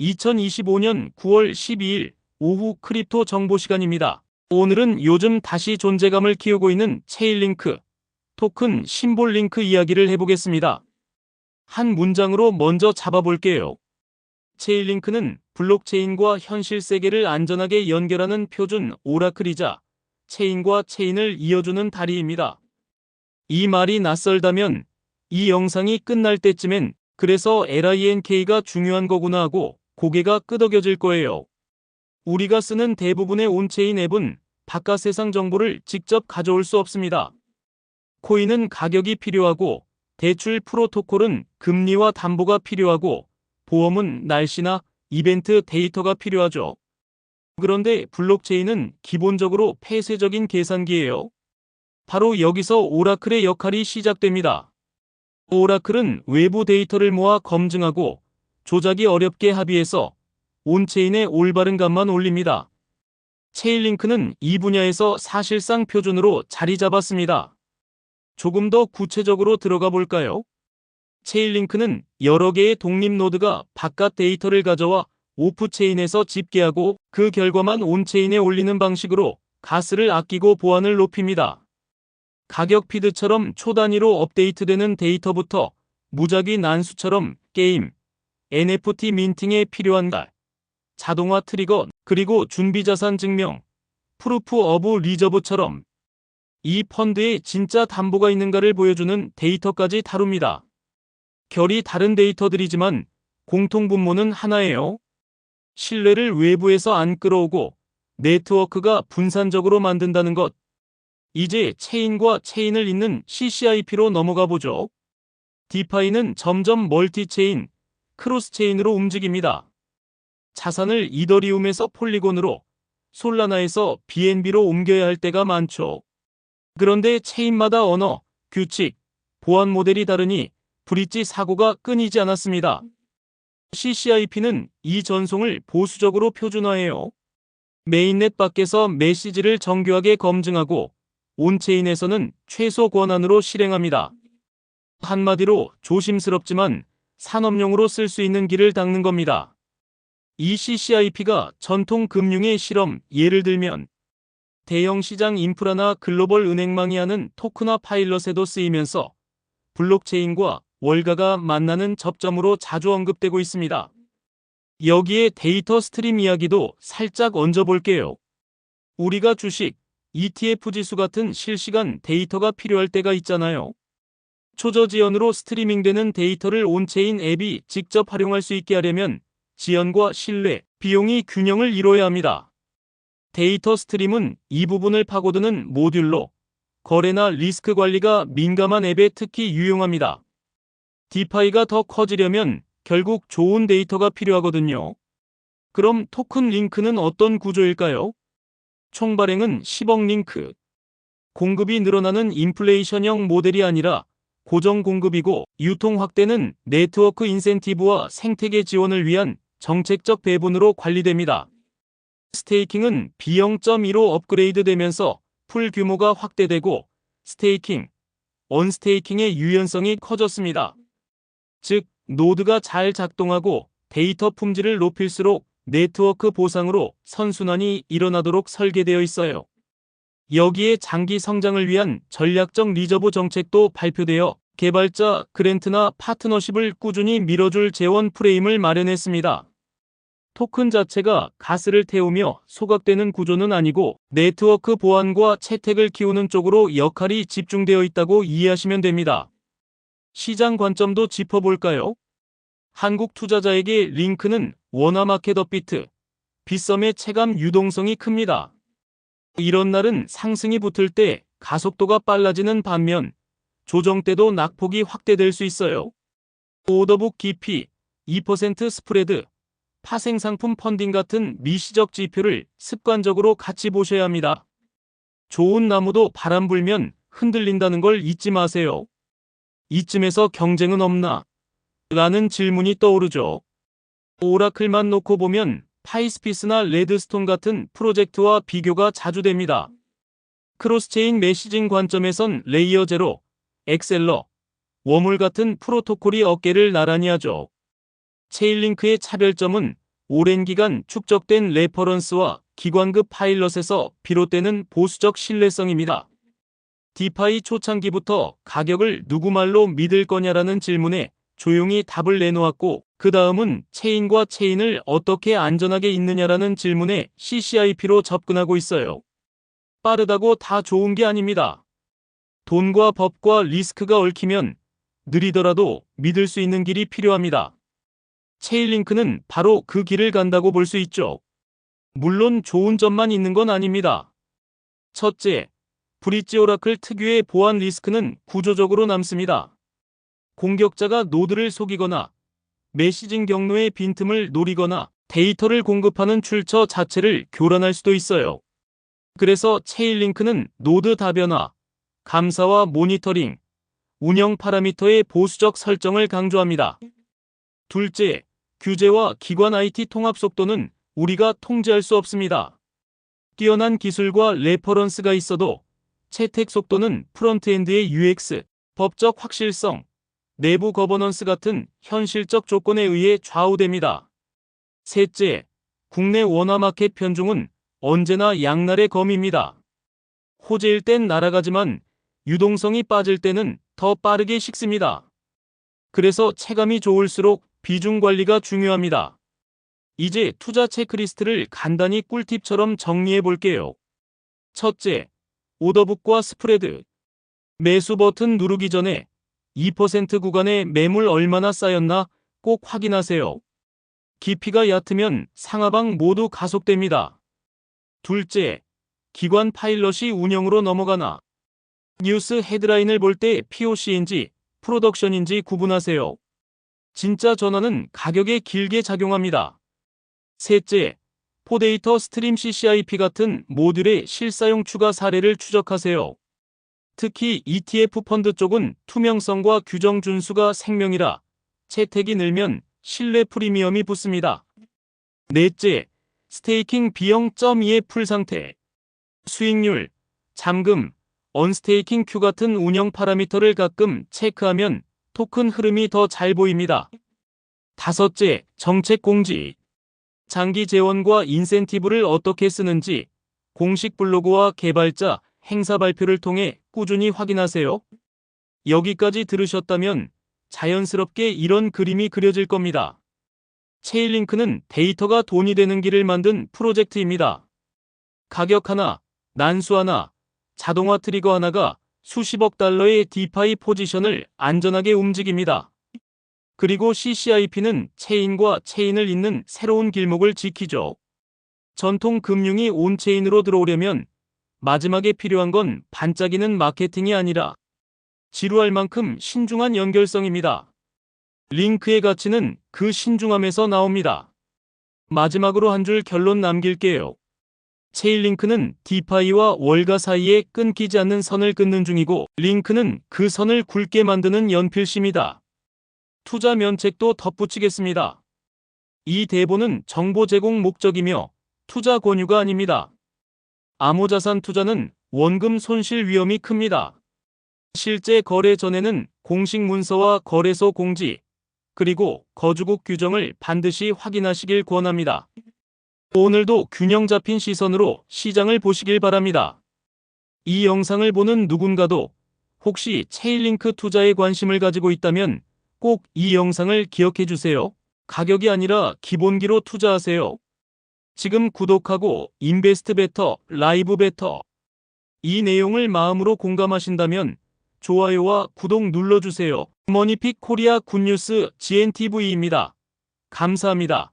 2025년 9월 12일 오후 크립토 정보 시간입니다. 오늘은 요즘 다시 존재감을 키우고 있는 체일링크, 토큰 심볼 링크 이야기를 해보겠습니다. 한 문장으로 먼저 잡아볼게요. 체일링크는 블록체인과 현실 세계를 안전하게 연결하는 표준 오라클이자 체인과 체인을 이어주는 다리입니다. 이 말이 낯설다면 이 영상이 끝날 때쯤엔 그래서 LINK가 중요한 거구나 하고 고개가 끄덕여질 거예요. 우리가 쓰는 대부분의 온체인 앱은 바깥 세상 정보를 직접 가져올 수 없습니다. 코인은 가격이 필요하고 대출 프로토콜은 금리와 담보가 필요하고 보험은 날씨나 이벤트 데이터가 필요하죠. 그런데 블록체인은 기본적으로 폐쇄적인 계산기예요. 바로 여기서 오라클의 역할이 시작됩니다. 오라클은 외부 데이터를 모아 검증하고 조작이 어렵게 합의해서 온체인의 올바른 값만 올립니다. 체일링크는 이 분야에서 사실상 표준으로 자리 잡았습니다. 조금 더 구체적으로 들어가 볼까요? 체일링크는 여러 개의 독립 노드가 바깥 데이터를 가져와 오프체인에서 집계하고 그 결과만 온체인에 올리는 방식으로 가스를 아끼고 보안을 높입니다. 가격 피드처럼 초단위로 업데이트되는 데이터부터 무작위 난수처럼 게임, NFT 민팅에 필요한 갈, 자동화 트리거, 그리고 준비자산 증명, 프루프 어브 리저브처럼 이 펀드에 진짜 담보가 있는가를 보여주는 데이터까지 다룹니다. 결이 다른 데이터들이지만 공통 분모는 하나예요. 신뢰를 외부에서 안 끌어오고 네트워크가 분산적으로 만든다는 것. 이제 체인과 체인을 잇는 CCIP로 넘어가 보죠. 디파이는 점점 멀티체인, 크로스체인으로 움직입니다. 자산을 이더리움에서 폴리곤으로, 솔라나에서 BNB로 옮겨야 할 때가 많죠. 그런데 체인마다 언어, 규칙, 보안 모델이 다르니 브릿지 사고가 끊이지 않았습니다. CCIP는 이 전송을 보수적으로 표준화해요. 메인넷 밖에서 메시지를 정교하게 검증하고 온체인에서는 최소 권한으로 실행합니다. 한마디로 조심스럽지만 산업용으로 쓸 수 있는 길을 닦는 겁니다. 이 CCIP가 전통 금융의 실험, 예를 들면 대형 시장 인프라나 글로벌 은행망이 하는 토크나 파일럿에도 쓰이면서 블록체인과 월가가 만나는 접점으로 자주 언급되고 있습니다. 여기에 데이터 스트림 이야기도 살짝 얹어볼게요. 우리가 주식, ETF 지수 같은 실시간 데이터가 필요할 때가 있잖아요. 초저 지연으로 스트리밍되는 데이터를 온체인 앱이 직접 활용할 수 있게 하려면 지연과 신뢰, 비용이 균형을 이뤄야 합니다. 데이터 스트림은 이 부분을 파고드는 모듈로 거래나 리스크 관리가 민감한 앱에 특히 유용합니다. 디파이가 더 커지려면 결국 좋은 데이터가 필요하거든요. 그럼 토큰 링크는 어떤 구조일까요? 총 발행은 10억 링크. 공급이 늘어나는 인플레이션형 모델이 아니라 고정 공급이고 유통 확대는 네트워크 인센티브와 생태계 지원을 위한 정책적 배분으로 관리됩니다. 스테이킹은 B0.2로 업그레이드 되면서 풀 규모가 확대되고 스테이킹, 언스테이킹의 유연성이 커졌습니다. 즉, 노드가 잘 작동하고 데이터 품질을 높일수록 네트워크 보상으로 선순환이 일어나도록 설계되어 있어요. 여기에 장기 성장을 위한 전략적 리저브 정책도 발표되어 개발자 그랜트나 파트너십을 꾸준히 밀어줄 재원 프레임을 마련했습니다. 토큰 자체가 가스를 태우며 소각되는 구조는 아니고 네트워크 보안과 채택을 키우는 쪽으로 역할이 집중되어 있다고 이해하시면 됩니다. 시장 관점도 짚어볼까요? 한국 투자자에게 링크는 원화마켓 업비트, 빗썸의 체감 유동성이 큽니다. 이런 날은 상승이 붙을 때 가속도가 빨라지는 반면 조정 때도 낙폭이 확대될 수 있어요. 오더북 깊이, 2% 스프레드, 파생 상품 펀딩 같은 미시적 지표를 습관적으로 같이 보셔야 합니다. 좋은 나무도 바람 불면 흔들린다는 걸 잊지 마세요. 이쯤에서 경쟁은 없나? 라는 질문이 떠오르죠. 오라클만 놓고 보면 파이스피스나 레드스톤 같은 프로젝트와 비교가 자주 됩니다. 크로스체인 메시징 관점에선 레이어 제로, 엑셀러, 워물 같은 프로토콜이 어깨를 나란히 하죠. 체일링크의 차별점은 오랜 기간 축적된 레퍼런스와 기관급 파일럿에서 비롯되는 보수적 신뢰성입니다. 디파이 초창기부터 가격을 누구 말로 믿을 거냐라는 질문에 조용히 답을 내놓았고 그 다음은 체인과 체인을 어떻게 안전하게 잇느냐라는 질문에 CCIP로 접근하고 있어요. 빠르다고 다 좋은 게 아닙니다. 돈과 법과 리스크가 얽히면 느리더라도 믿을 수 있는 길이 필요합니다. 체일링크는 바로 그 길을 간다고 볼 수 있죠. 물론 좋은 점만 있는 건 아닙니다. 첫째, 브릿지 오라클 특유의 보안 리스크는 구조적으로 남습니다. 공격자가 노드를 속이거나 메시징 경로의 빈틈을 노리거나 데이터를 공급하는 출처 자체를 교란할 수도 있어요. 그래서 체일링크는 노드 다변화, 감사와 모니터링, 운영 파라미터의 보수적 설정을 강조합니다. 둘째, 규제와 기관 IT 통합 속도는 우리가 통제할 수 없습니다. 뛰어난 기술과 레퍼런스가 있어도 채택 속도는 프론트엔드의 UX, 법적 확실성, 내부 거버넌스 같은 현실적 조건에 의해 좌우됩니다. 셋째, 국내 원화 마켓 편중은 언제나 양날의 검입니다. 호재일 땐 날아가지만 유동성이 빠질 때는 더 빠르게 식습니다. 그래서 체감이 좋을수록 비중 관리가 중요합니다. 이제 투자 체크리스트를 간단히 꿀팁처럼 정리해 볼게요. 첫째, 오더북과 스프레드. 매수 버튼 누르기 전에 2% 구간에 매물 얼마나 쌓였나 꼭 확인하세요. 깊이가 얕으면 상하방 모두 가속됩니다. 둘째, 기관 파일럿이 운영으로 넘어가나. 뉴스 헤드라인을 볼 때 POC인지 프로덕션인지 구분하세요. 진짜 전환은 가격에 길게 작용합니다. 셋째, 포데이터 스트림 CCIP 같은 모듈의 실사용 추가 사례를 추적하세요. 특히 ETF 펀드 쪽은 투명성과 규정 준수가 생명이라 채택이 늘면 신뢰 프리미엄이 붙습니다. 넷째, 스테이킹 비용 2의 풀 상태. 수익률, 잠금, 언스테이킹 큐 같은 운영 파라미터를 가끔 체크하면 토큰 흐름이 더 잘 보입니다. 다섯째, 정책 공지. 장기 재원과 인센티브를 어떻게 쓰는지 공식 블로그와 개발자, 행사 발표를 통해 꾸준히 확인하세요. 여기까지 들으셨다면 자연스럽게 이런 그림이 그려질 겁니다. 체일링크는 데이터가 돈이 되는 길을 만든 프로젝트입니다. 가격 하나, 난수 하나, 자동화 트리거 하나가 수십억 달러의 디파이 포지션을 안전하게 움직입니다. 그리고 CCIP는 체인과 체인을 잇는 새로운 길목을 지키죠. 전통 금융이 온체인으로 들어오려면 마지막에 필요한 건 반짝이는 마케팅이 아니라 지루할 만큼 신중한 연결성입니다. 링크의 가치는 그 신중함에서 나옵니다. 마지막으로 한 줄 결론 남길게요. 체일링크는 디파이와 월가 사이에 끊기지 않는 선을 끊는 중이고 링크는 그 선을 굵게 만드는 연필심이다. 투자 면책도 덧붙이겠습니다. 이 대본은 정보 제공 목적이며 투자 권유가 아닙니다. 암호자산 투자는 원금 손실 위험이 큽니다. 실제 거래 전에는 공식 문서와 거래소 공지, 그리고 거주국 규정을 반드시 확인하시길 권합니다. 오늘도 균형 잡힌 시선으로 시장을 보시길 바랍니다. 이 영상을 보는 누군가도 혹시 체일링크 투자에 관심을 가지고 있다면 꼭 이 영상을 기억해 주세요. 가격이 아니라 기본기로 투자하세요. 지금 구독하고 인베스트 베터, 라이브 베터 이 내용을 마음으로 공감하신다면 좋아요와 구독 눌러주세요. 머니픽 코리아 굿뉴스 GNTV입니다. 감사합니다.